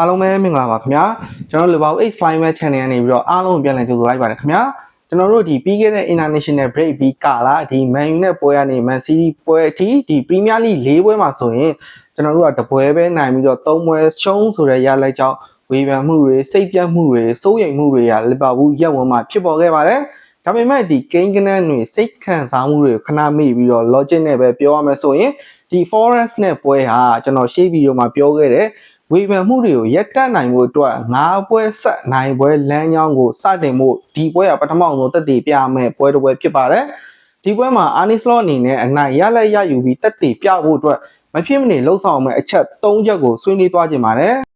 အားလုံးပဲမင်္ဂလာပါခင်ဗျာကျွန်တော်တို့ Lubao X5 မဲ့ channel ကနေပြီးတော့အားလုံးကိုပြန်လည်ကြိုဆိုလိုက်ပါတယ်ခင်ဗျာကျွန်တော်တို့ဒီပြီးခဲ့တဲ့ international break ပြီးကာလာဒီ Man U နဲ့ပွဲကနေ Man City ပွဲအထိဒီ Premier League ၄ပွဲမှာဆိုရင်ကျွန်တော်တို့ကတပွဲပဲနိုင်ပြီးတော့၃ပွဲရှုံးဆိုတဲ့ရလိုက်ကြောင်းဝေဖန်မှုတွေစိတ်ပြတ်မှုတွေစိုးရိမ်မှုတွေကလီဗာပူးရက်ဝင်မှာဖြစ်ပေါ်ခဲ့ပါတယ် ဒါပေမဲ့ဒီကိန်းကနန်းတွေစိတ်ခံစားမှုတွေခဏမေ့ပြီးတော့ logic နဲ့ပဲပြောရမယ်ဆိုရင်ဒီ Forest နဲ့ပွဲဟာကျွန်တော်ရှေ့ဗီဒီယိုမှာပြောခဲ့တဲ့ဝေဖန်မှုတွေကိုရက်တက်နိုင်ဖို့အတွက်၅ပွဲဆက်နိုင်ပွဲလမ်းကြောင်းကိုစတင်ဖို့ဒီပွဲကပထမဆုံးတက်တည်ပြမယ်ပွဲတစ်ပွဲဖြစ်ပါတယ်ဒီပွဲမှာအာနီစလော့အနေနဲ့အနိုင်ရလက်ရယူပြီးတက်တည်ပြဖို့အတွက်မဖြစ်မနေလှုပ်ဆောင်မယ့်အချက်၃ချက်ကိုဆွေးနွေးသွားကြပါတယ်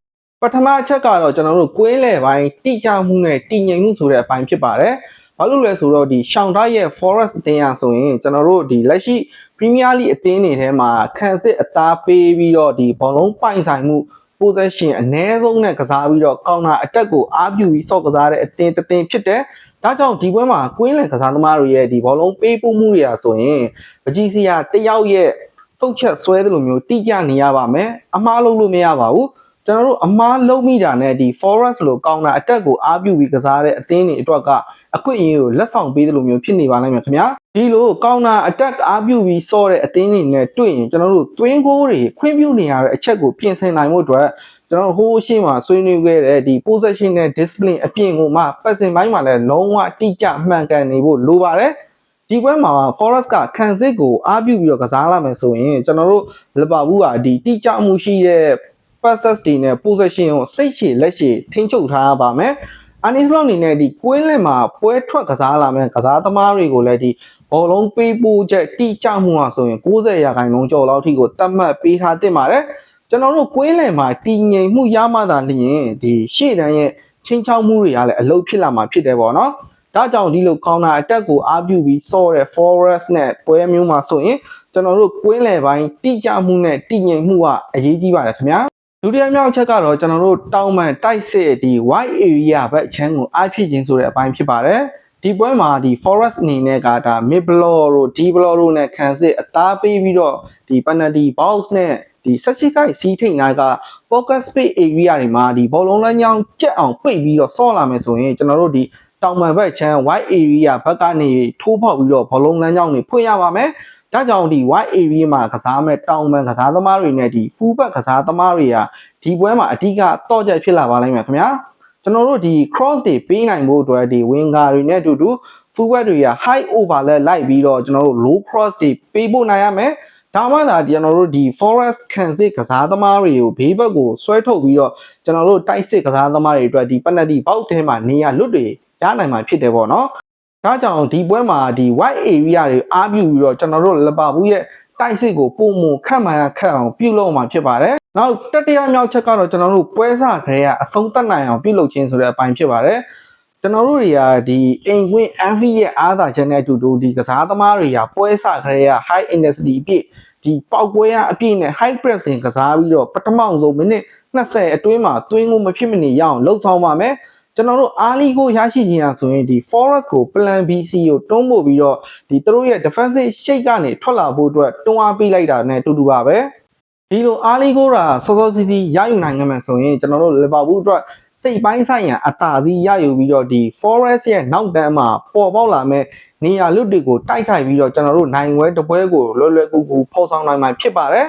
ပထမအချက်ကတော့ကျွန်တော်တို့ကွင်းလယ်ပိုင်းတိကျမှုနဲ့တည်ငြိမ်မှုဆိုတဲ့အပိုင်းဖြစ်ပါတယ်။ဘာလို့လဲဆိုတော့ဒီရှောင်းထားရဲ့ Forest အတင်းရဆိုရင်ကျွန်တော်တို့ဒီလက်ရှိ Premier League အသင်းတွေထဲမှာခံစစ်အသားပေးပြီးတော့ဒီဘောလုံးပိုင်ဆိုင်မှု possession အနည်းဆုံးနဲ့ကစားပြီးတော့ counter attack ကိုအားပြုပြီးစော့ကစားတဲ့အတင်းတစ်တင်းဖြစ်တယ်။ဒါကြောင့်ဒီပွဲမှာကွင်းလယ်ကစားသမားတွေရဲ့ဒီဘောလုံးပေးပို့မှုတွေရာဆိုရင်ပကြီးစီယာတယောက်ရဲ့စုတ်ချက်ဆွဲသလိုမျိုးတိကျနေရပါမယ်။အမှားလုပ်လို့မရပါဘူး။ ကျွန်တော်တို့အမားလုံးမိတာနဲ့ဒီ forest လို့ကောင်းတာအတက်ကိုအားပြုပြီးကစားတဲ့အသင်းတွေအတွက်ကအခွင့်အရေးကိုလက်ဆောင်ပေးသလိုမျိုးဖြစ်နေပါလိမ့်မယ်ခင်ဗျာဒီလိုကောင်းတာအတက်အားပြုပြီးစော့တဲ့အသင်းတွေနဲ့တွေ့ရင်ကျွန်တော်တို့သွင်းကိုးတွေခွင့်ပြုနေရတဲ့အချက်ကိုပြင်ဆင်နိုင်မှုအတွက်ကျွန်တော်တို့ဟိုးရှင်းမှာဆွေးနွေးခဲ့တဲ့ဒီ possession နဲ့ discipline အပြင်ကိုမှပတ်စင်ပိုင်းမှာလည်းလုံးဝတိကျမှန်ကန်နေဖို့လိုပါတယ်ဒီပွဲမှာ Forest ကခံစစ်ကိုအားပြုပြီးတော့ကစားလာမယ်ဆိုရင်ကျွန်တော်တို့လီဗာပူးကဒီတိကျမှုရှိတဲ့ passes တွေနဲ့ possession ကိုစိတ်ရှည်လက်ရှည်ထိန်းချုပ်ထားရပါမယ်။အာနီစလော့အနေနဲ့ဒီကွင်းလက်မှာပွဲထွက်ကစားလာမယ့်ကစားသမားတွေကိုလည်းဒီဘောလုံးပေးပို့ချက်တိကျမှုဟာဆိုရင်90ရာခိုင်နှုန်းကျော်လောက်ထိကိုတတ်မှတ်ပေးထားတင်ပါတယ်။ကျွန်တော်တို့ကွင်းလယ်မှာတည်ငြိမ်မှုရမှသာလျှင်ဒီရှေ့တန်းရဲ့ချင်းချောက်မှုတွေကလည်းအလုပ်ဖြစ်လာမှာဖြစ်တယ်ပေါ့နော်။ဒါကြောင့်ဒီလို counter attack ကိုအားပြုပြီးစော့တဲ့ forest နဲ့ပွဲမျိုးမှာဆိုရင်ကျွန်တော်တို့ကွင်းလယ်ပိုင်းတိကျမှုနဲ့တည်ငြိမ်မှုကအရေးကြီးပါတယ်ခင်ဗျာ ဒုတိယမြောက်အချက်ကတော့ကျွန်တော်တို့တောင်ပန်တိုက်စစ်ဒီ white area ဘက်ချမ်းကိုအားဖြစ်ခြင်းဆိုတဲ့အပိုင်းဖြစ်ပါတယ်ဒီပွဲမှာဒီ forest အနေနဲ့ကဒါ mid block တို့ d block တို့နဲ့ခံစစ်အသားပေးပြီးတော့ဒီ penalty box နဲ့ဒီဆက်ရှိကိုက်စီးထိန်နာက focus space area တွေမှာဒီဘောလုံးလမ်းကြောင်းကျက်အောင်ပိတ်ပြီးတော့ဆော့လာမယ်ဆိုရင်ကျွန်တော်တို့ဒီ တောင်ပန်ဘက်ချမ်း white area ဘက်ကနေထိုးဖောက်ပြီးတော့ဘောလုံးလမ်းကြောင်းတွေဖွင့်ရပါမယ်ဒါကြောင့်ဒီ white area မှာကစားမဲ့တောင်ပန်ကစားသမားတွေနဲ့ဒီ full back ကစားသမားတွေကဒီပွဲမှာအဓိကတော့ကြဖြစ်လာပါလိမ့်မယ်ခင်ဗျာကျွန်တော်တို့ဒီ cross တွေပေးနိုင်ဖို့အတွက်ဒီ winger တွေနဲ့အတူတူ full back တွေက high over လက်လိုက်ပြီးတော့ကျွန်တော်တို့ low cross တွေပေးဖို့နိုင်ရမယ်ဒါမှသာကျွန်တော်တို့ဒီ forest ခံစစ်ကစားသမားတွေကိုဘေးဘက်ကိုဆွဲထုတ်ပြီးတော့ကျွန်တော်တို့တိုက်စစ်ကစားသမားတွေအတွက်ဒီ penalty box ထဲမှာနေရာလွတ်တွေ ရနိုင်မှာဖြစ်တယ်ပေါ့နော်ဒါကြောင့်ဒီပွဲမှာဒီ white area တွေအားပြုပြီးတော့ကျွန်တော်တို့လပါဘူးရဲ့တိုက်စစ်ကိုပုံမခတ်မှန်ခတ်အောင်ပြုလုပ်မှာဖြစ်ပါတယ်။နောက်တတိယမြောက်ချက်ကတော့ကျွန်တော်တို့ပွဲစားခရေကအဆုံးသတ်နိုင်အောင်ပြုလုပ်ခြင်းဆိုတဲ့အပိုင်းဖြစ်ပါတယ်။ကျွန်တော်တို့တွေကဒီအိမ်ကွင်း MV ရဲ့အားသာချက်နဲ့အတူတူဒီကစားသမားတွေကပွဲစားခရေက high intensity အပြည့်ဒီပေါက်ပွဲရအပြည့်နဲ့ high pressing ကစားပြီးတော့ပထမဆုံးမိနစ်20အတွင်းမှာသွင်းကိုမဖြစ်မနေရအောင်လှုပ်ဆောင်ပါမယ်။ ကျွန်တော်တို့အားလီကိုရရှိခြင်းအဆိုရင်ဒီ forest ကို plan BC ကိုတွန်းပို့ပြီးတော့ဒီသူတို့ရဲ့ defensive shape ကနေထွက်လာဖို့အတွက်တွန်းအားပေးလိုက်တာနဲ့တူတူပါပဲဒီလိုအားလီကိုရာစောစောစီးစီးရယူနိုင်ခဲ့မှဆိုရင်ကျွန်တော်တို့လီဗာပူးအတွက်စိတ်ပိုင်းဆိုင်ရာအသာစီးရယူပြီးတော့ဒီ forest ရဲ့နောက်တန်းမှာပေါ်ပေါက်လာမဲ့နေရာလွတ်တွေကိုတိုက်ခိုက်ပြီးတော့ကျွန်တော်တို့နိုင်ဝဲတပွဲကိုလွယ်လွယ်ကူကူဖော်ဆောင်နိုင်မှာဖြစ်ပါတယ်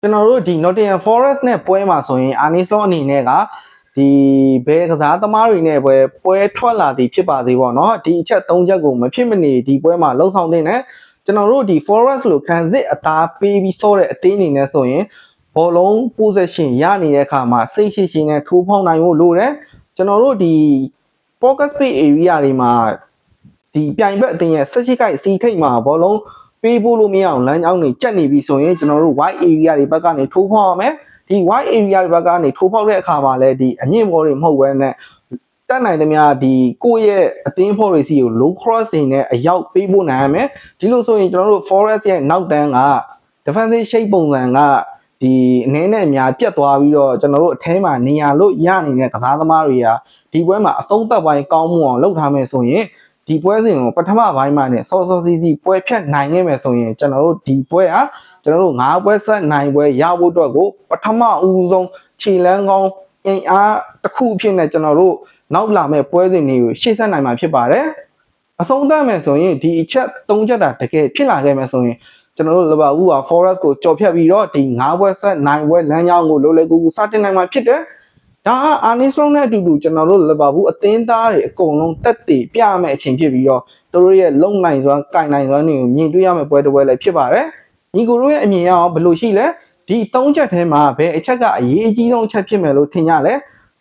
ကျွန်တော်တို့ဒီ Nottingham Forest နဲ့ပွဲမှာဆိုရင် Arne Slot အနေနဲ့က ဒီဘယ်ကစားသမားတွေနဲ့ပွဲပွဲထွက်လာသည်ဖြစ်ပါသေးပေါ့နော်ဒီအချက်၃ချက်ကိုမဖြစ်မနေဒီပွဲမှာလှုံ့ဆော်တဲ့နဲ့ကျွန်တော်တို့ဒီ forest လို့ခံစစ်အသားပေးပြီးစောတဲ့အသေးအနေနဲ့ဆိုရင်ဘောလုံး possession ရနေတဲ့အခါမှာစိတ်ရှိရှိနဲ့ထိုးဖောက်နိုင်ဖို့လိုတယ်ကျွန်တော်တို့ဒီ focus space area တွေမှာဒီပြိုင်ဘက်အတင်းရဲ့ဆက်ရှိကိုက်စီထိတ်မှာဘောလုံးပေးဖို့လို့မရအောင်လမ်းကြောင်းတွေကြက်နေပြီဆိုရင်ကျွန်တော်တို့ wide area တွေဘက်ကနေထိုးဖောက်ရမယ် ဒီ wide area တွေဘက်ကနေထိုးဖောက်တဲ့အခါမှာလည်းဒီအမြင့်ဘောတွေမဟုတ်ဘဲနဲ့တက်နိုင်သမျှဒီကိုယ့်ရဲ့အသင်းဖော်တွေစီကို low cross တွေနဲ့အရောက်ပေးဖို့နိုင်ရမယ်ဒီလိုဆိုရင်ကျွန်တော်တို့ forest ရဲ့နောက်တန်းက defensive shape ပုံစံကဒီအနေနဲ့အများပြတ်သွားပြီးတော့ကျွန်တော်တို့အထဲမှာနေရာလို့ရနေတဲ့ကစားသမားတွေကဒီပွဲမှာအဆုံးသက်ပိုင်းကောင်းမှုအောင်လုပ်ထားမယ်ဆိုရင် ဒီပွဲစဉ်ကိုပထမပိုင်းမှာနဲ့စောစောစီးစီးပွဲဖြတ်နိုင်ခဲ့မယ်ဆိုရင်ကျွန်တော်တို့ဒီပွဲဟာကျွန်တော်တို့၅ပွဲဆက်နိုင်ပွဲရဖို့အတွက်ကိုပထမဦးဆုံးခြေလန်းကောင်းအင်အားတစ်ခုအဖြစ်နဲ့ကျွန်တော်တို့နောက်လာမဲ့ပွဲစဉ်တွေကိုရှေ့ဆက်နိုင်မှာဖြစ်ပါတယ်အဆုံးသတ်မယ်ဆိုရင်ဒီအချက်၃ချက်တာတကယ်ဖြစ်လာခဲ့မယ်ဆိုရင်ကျွန်တော်တို့လဘာဦးဟာ forest ကိုကြော်ဖြတ်ပြီးတော့ဒီ9ဘွဲဆက်9ဘွဲလမ်းကြောင်းကိုလိုလေကူကူစတင်နိုင်မှာဖြစ်တယ် ဒါကအာနီစလုံးနဲ့အတူတူကျွန်တော်တို့လဘာဘူးအသင်းသားတွေအကုန်လုံးတက်တည်ပြရမယ့်အချိန်ဖြစ်ပြီးတော့သူတို့ရဲ့လုံနိုင်စွမ်း၊ကင်နိုင်စွမ်းတွေကိုမြင်တွေ့ရမယ့်ပွဲတစ်ပွဲလည်းဖြစ်ပါတယ်ညီကိုတို့ရဲ့အမြင်ရအောင်ဘယ်လိုရှိလဲဒီ၃ချက်ထဲမှာဘယ်အချက်ကအရေးအကြီးဆုံးအချက်ဖြစ်မယ်လို့ထင်ကြလဲ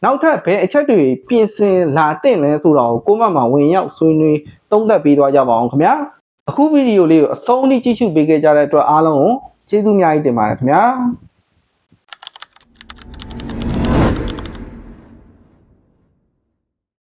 နောက်ထပ်ဘယ်အချက်တွေပြင်ဆင်လာတဲ့လဲဆိုတော့ကိုမမဝင်ရောက်ဆွေးနွေးသုံးသပ်ပေးသွားကြပါအောင်ခင်ဗျာအခုဗီဒီယိုလေးကိုအဆုံးထိကြည့်ရှုပေးခဲ့ကြတဲ့အတွက်အားလုံးကိုကျေးဇူးအများကြီးတင်ပါတယ်ခင်ဗျာ